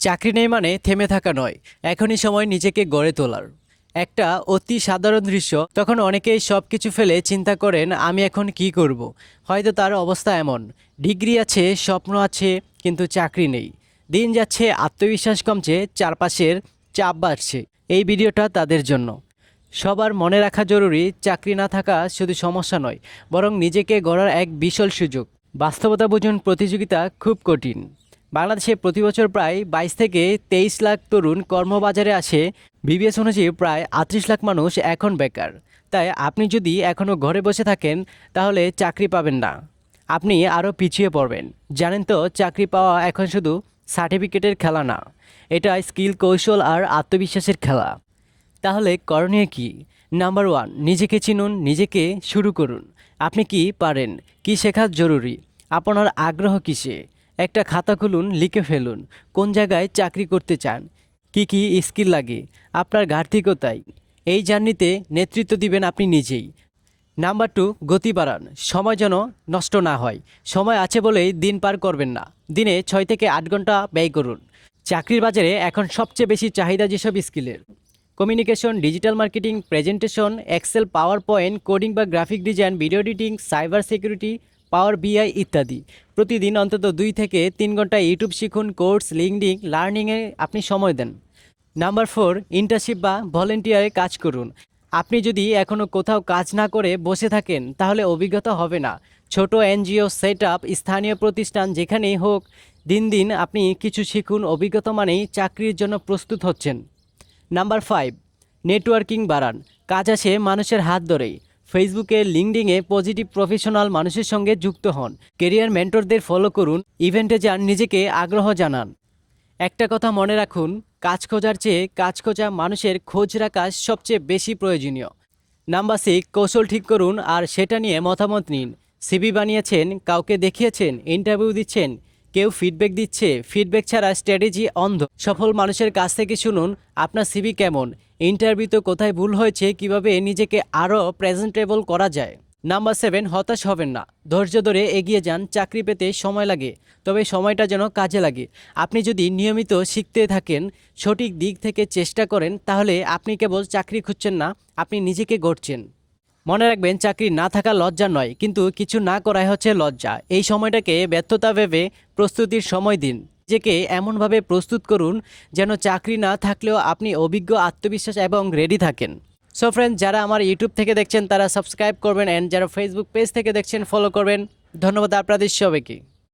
চাকরি নেই মানে থেমে থাকা নয়, এখনই সময় নিজেকে গড়ে তোলার। একটা অতি সাধারণ দৃশ্য, তখন অনেকেই সব কিছু ফেলে চিন্তা করেন, আমি এখন কি করব। হয়তো তার অবস্থা এমন, ডিগ্রি আছে, স্বপ্ন আছে, কিন্তু চাকরি নেই। দিন যাচ্ছে, আত্মবিশ্বাস কমছে, চারপাশের চাপ বাড়ছে। এই ভিডিওটা তাদের জন্য। সবার মনে রাখা জরুরি, চাকরি না থাকা শুধু সমস্যা নয়, বরং নিজেকে গড়ার এক বিশাল সুযোগ। বাস্তবতা বুঝুন প্রতিযোগিতা খুব কঠিন। বাংলাদেশে প্রতি বছর প্রায় বাইশ থেকে তেইশ লাখ তরুণ কর্মবাজারে আসে। বিবিএস অনুযায়ী প্রায় আটত্রিশ লাখ মানুষ এখন বেকার। তাই আপনি যদি এখনও ঘরে বসে থাকেন, তাহলে চাকরি পাবেন না। আপনি আরও পিছিয়ে পড়বেন। জানেন তো, চাকরি পাওয়া এখন শুধু সার্টিফিকেটের খেলা না, এটা স্কিল, কৌশল আর আত্মবিশ্বাসের খেলা। তাহলে করণীয় কি? নাম্বার ওয়ান, নিজেকে চিনুন, নিজেকে শুরু করুন। আপনি কি পারেন? কি শেখা জরুরি? আপনার আগ্রহ কিসে? একটা খাতা খুলুন, লিখে ফেলুন, কোন জায়গায় চাকরি করতে চান, কি কি স্কিল লাগে, আপনার ঘাটতি কোথায়? এই জার্নিতে নেতৃত্ব দিবেন আপনি নিজেই। নাম্বার টু, গতি বাড়ান, সময় যেন নষ্ট না হয়। সময় আছে বলেই দিন পার করবেন না। দিনে ছয় থেকে আট ঘণ্টা ব্যয় করুন। চাকরির বাজারে এখন সবচেয়ে বেশি চাহিদা যেসব স্কিলের, communication, digital marketing, presentation, Excel PowerPoint coding বা graphic design, video editing, cyber security power BI ইত্যাদি। প্রতিদিন অন্তত দুই থেকে তিন ঘণ্টা ইউটিউব শিখুন, কোর্স লিঙ্কডিং লার্নিংয়ে আপনি সময় দেন। নাম্বার ফোর, ইন্টার্নশিপ বা ভলেন্টিয়ারে কাজ করুন। আপনি যদি এখনও কোথাও কাজ না করে বসে থাকেন, তাহলে অভিজ্ঞতা হবে না। ছোট এনজিও সেট আপ স্থানীয় প্রতিষ্ঠান যেখানেই হোক, দিন দিন আপনি কিছু শিখুন, অভিজ্ঞতা মানেই চাকরির জন্য প্রস্তুত হচ্ছেন। নাম্বার ফাইভ, নেটওয়ার্কিং বাড়ান। কাজ আসে মানুষের হাত ধরেই। ফেসবুকে লিঙ্কডিংয়ে পজিটিভ প্রফেশনাল মানুষের সঙ্গে যুক্ত হন। কেরিয়ার মেন্টরদের ফলো করুন, ইভেন্টে যান, নিজেকে আগ্রহ জানান। একটা কথা মনে রাখুন, কাজ খোঁজার চেয়ে কাজ খোঁজা মানুষের খোঁজ রাখা সবচেয়ে বেশি প্রয়োজনীয়। নাম্বার সিক্স কৌশল ঠিক করুন আর সেটা নিয়ে মতামত নিন। সিবি বানিয়েছেন, কাউকে দেখিয়েছেন, ইন্টারভিউ দিচ্ছেন, কেউ ফিডব্যাক দিচ্ছে। ফিডব্যাক ছাড়া স্ট্র্যাটেজি অন্ধ। সফল মানুষের কাছ থেকে শুনুন, আপনার সিবি কেমন? ইন্টারভিউতে কোথায় ভুল হয়েছে, কীভাবে নিজেকে আরও প্রেজেন্টেবল করা যায়? নাম্বার সেভেন হতাশ হবেন না। ধৈর্য ধরে এগিয়ে যান, চাকরি পেতে সময় লাগে, তবে সময়টা যেন কাজে লাগে। আপনি যদি নিয়মিত শিখতে থাকেন, সঠিক দিক থেকে চেষ্টা করেন, তাহলে আপনি কেবল চাকরি খুঁজছেন না, আপনি নিজেকে গড়ছেন। মনে রাখবেন, চাকরি না থাকা লজ্জা নয়, কিন্তু কিছু না করাই হচ্ছে লজ্জা। এই সময়টাকে ব্যর্থতা ভেবে প্রস্তুতির সময় দিন। নিজেকে এমনভাবে প্রস্তুত করুন যেন চাকরি না থাকলেও আপনি অভিজ্ঞ আত্মবিশ্বাস এবং রেডি থাকেন। সো ফ্রেন্ড যারা আমার ইউটিউব থেকে দেখছেন, তারা সাবস্ক্রাইব করবেন অ্যান্ড যারা ফেসবুক পেজ থেকে দেখছেন ফলো করবেন। ধন্যবাদ আপনাদের সবাইকে।